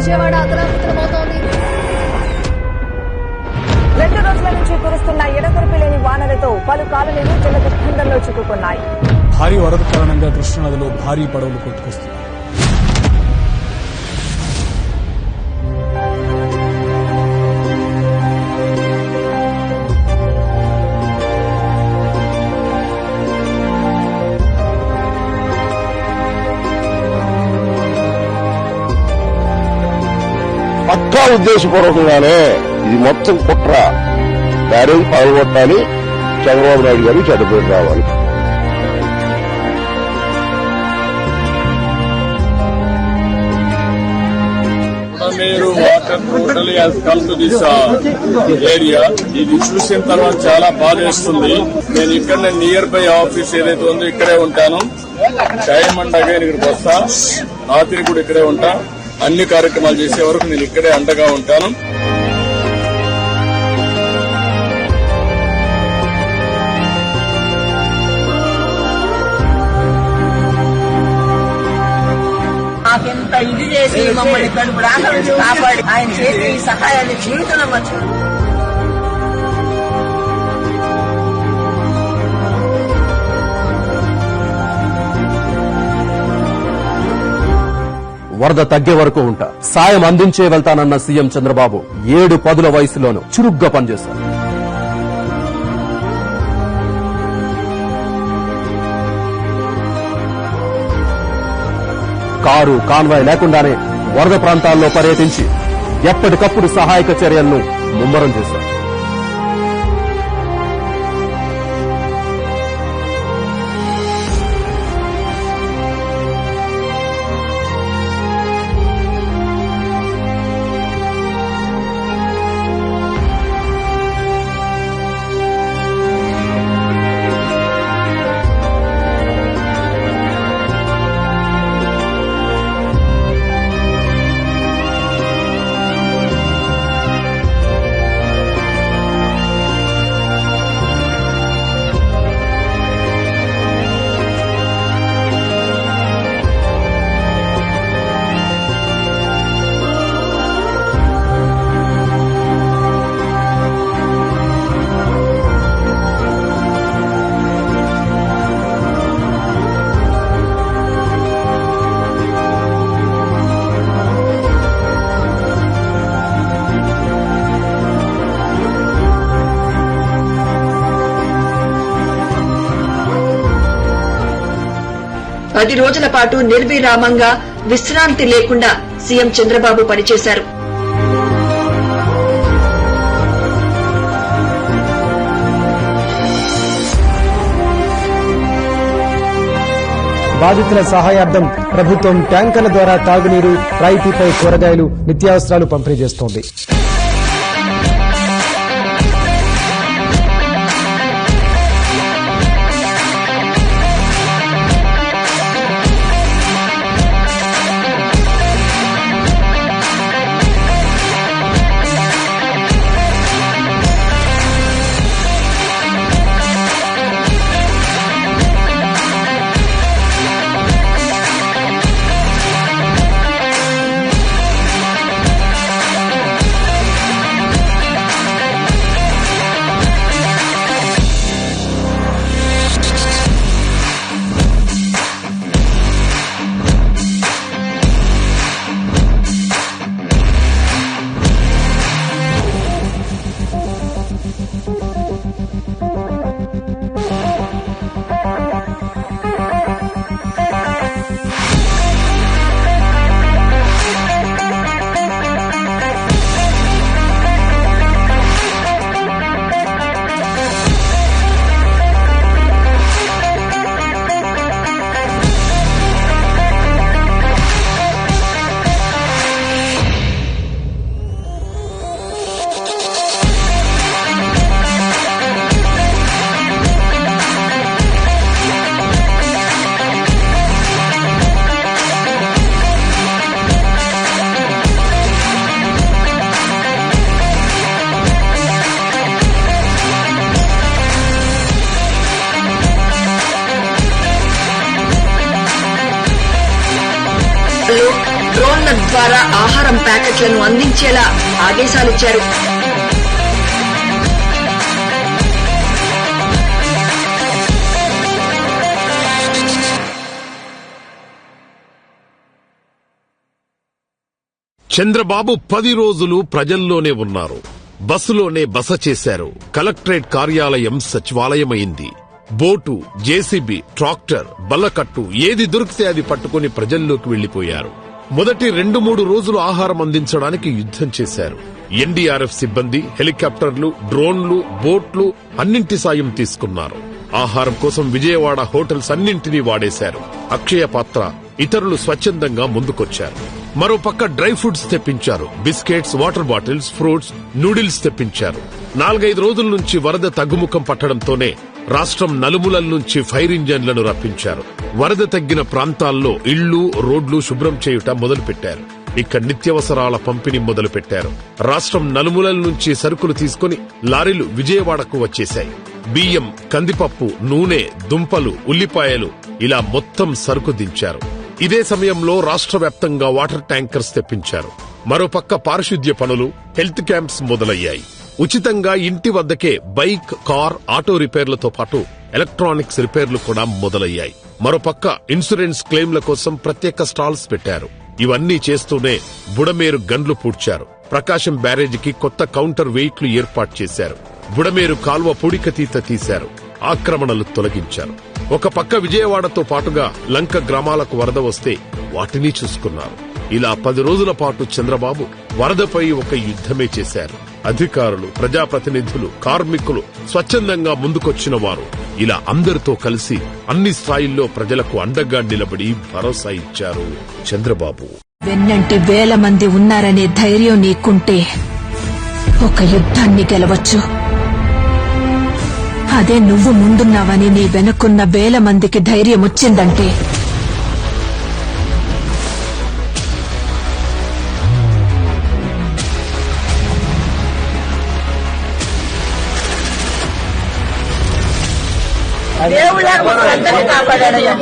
విజయవాడ అతలాకుతలమవుతోంది రెండు రోజుల నుంచి కురుస్తున్న ఎడతెరిపి లేని వానలతో పలు కాలనీలు జల దిగ్బంధంలో చిక్కుకున్నాయి. భారీ వరద కారణంగా కృష్ణానదిలో భారీ పడవలు కొట్టుకొస్తున్నాయి. పక్కా ఉద్దేశపూర్వకంగానే ఇది మొత్తం కుట్ర. బ్యారేజ్ పాల్గొట్టాలి? చంద్రబాబు నాయుడు గారికి చెడ్డ రావాలి. మీరు water totally has this area ఇది చూసిన తర్వాత చాలా బాధేస్తుంది. నేను ఇక్కడ నియర్ బై ఆఫీస్ ఏదైతే ఉందో ఇక్కడే ఉంటాను. టైం అండ్ అగైన్ ఇక్కడికి వస్తా. రాత్రి కూడా ఇక్కడే ఉంటా. అన్ని కార్యక్రమాలు చేసే వరకు నేను ఇక్కడే అండగా ఉంటాను. మాకెంత ఇది చేసి మమ్మల్ని కడుపు రాక కాపాడి. ఆయన చేసే ఈ సహాయాన్ని జీవితంలో మర్చిపో వరద తగ్గే వరకు ఉంటా. సాయం అందించే వెళ్తానన్న సీఎం చంద్రబాబు ఏడు పదుల వయసులోనూ చురుగ్గా పనిచేశారు. కారు కాన్వాయ్ లేకుండానే వరద ప్రాంతాల్లో పర్యటించి ఎప్పటికప్పుడు సహాయక చర్యలను ముమ్మరం చేశారు. పది రోజుల పాటు నిర్విరామంగా విశ్రాంతి లేకుండా సీఎం చంద్రబాబు పనిచేశారు. బాధితుల సహాయార్థం ప్రభుత్వం ట్యాంకర్ల ద్వారా తాగునీరు రాయితీపై కూరగాయలు నిత్యావసరాలు పంపిణీ చేస్తోంది. డ్రోన్ల ద్వారా ఆహారం ప్యాకెట్లను అందించేలా ఆదేశాలిచ్చారు. చంద్రబాబు పది రోజులు ప్రజల్లోనే ఉన్నారు. బస్సులోనే బస చేశారు. కలెక్టరేట్ కార్యాలయం సచివాలయమైంది. బోటు జేసీబీ ట్రాక్టర్ బల్లకట్టు ఏది దొరికితే అది పట్టుకుని ప్రజల్లోకి వెళ్ళిపోయారు మొదటి రెండు మూడు రోజులు ఆహారం అందించడానికి యుద్ధం చేశారు. ఎన్డీఆర్ఎఫ్ సిబ్బంది హెలికాప్టర్లు డ్రోన్లు బోట్లు అన్నింటి సాయం తీసుకున్నారు. ఆహారం కోసం విజయవాడ హోటల్స్ అన్నింటినీ వాడేశారు. అక్షయ పాత్ర ఇతరులు స్వచ్ఛందంగా ముందుకొచ్చారు. మరోపక్క డ్రై ఫ్రూట్స్ తెప్పించారు. Biscuits water bottles fruits noodles తెప్పించారు. నాలుగైదు రోజుల నుంచి వరద తగ్గుముఖం పట్టడంతోనే రాష్ట్రం నలుమూలల నుంచి ఫైర్ ఇంజన్లను రప్పించారు. వరద తగ్గిన ప్రాంతాల్లో ఇళ్ళు రోడ్లు శుభ్రం చేయుట మొదలుపెట్టారు. ఇక నిత్యవసరాల పంపిణీ మొదలుపెట్టారు. రాష్ట్రం నలుమూలల నుంచి సరుకులు తీసుకుని లారీలు విజయవాడకు వచ్చేశాయి. బియ్యం కందిపప్పు నూనె దుంపలు ఉల్లిపాయలు ఇలా మొత్తం సరుకు దించారు. ఇదే సమయంలో రాష్ట్ర వ్యాప్తంగా వాటర్ ట్యాంకర్స్ తెప్పించారు. మరోపక్క పారిశుద్ధ్య పనులు హెల్త్ క్యాంప్స్ మొదలయ్యాయి. ఉచితంగా ఇంటి వద్దకే బైక్ కార్ ఆటో రిపేర్లతో పాటు ఎలక్ట్రానిక్స్ రిపేర్లు కూడా మొదలయ్యాయి. మరోపక్క ఇన్సూరెన్స్ క్లెయిమ్ల కోసం ప్రత్యేక స్టాల్స్ పెట్టారు. ఇవన్నీ చేస్తూనే బుడమేరు గన్లు పూడ్చారు. ప్రకాశం బ్యారేజీకి కొత్త కౌంటర్ వెయిట్లు ఏర్పాటు చేశారు. బుడమేరు కాల్వ పూడికతీత తీశారు. ఆక్రమణలు తొలగించారు. ఒక పక్క విజయవాడతో పాటుగా లంక గ్రామాలకు వరద వస్తే వాటిని చూసుకున్నారు. ఇలా పది రోజుల పాటు చంద్రబాబు వరదపై ఒక యుద్ధమే చేశారు. అధికారులు ప్రజాప్రతినిధులు కార్మికులు స్వచ్ఛందంగా ముందుకొచ్చిన వారు. ఇలా అందరితో కలిసి అన్ని స్థాయిల్లో ప్రజలకు అండగా నిలబడి భరోసా ఇచ్చారు చంద్రబాబు. వెన్నంటి వేల మంది ఉన్నారనే ధైర్యం నీకుంటే ఒక యుద్ధాన్ని గెలవచ్చు. అదే నువ్వు ముందున్నావని నీ వెనుకున్న వేల మందికి ధైర్యం వచ్చిందంటే. దేవుళ్ళ అందరినీ కాపాడాడయ్యా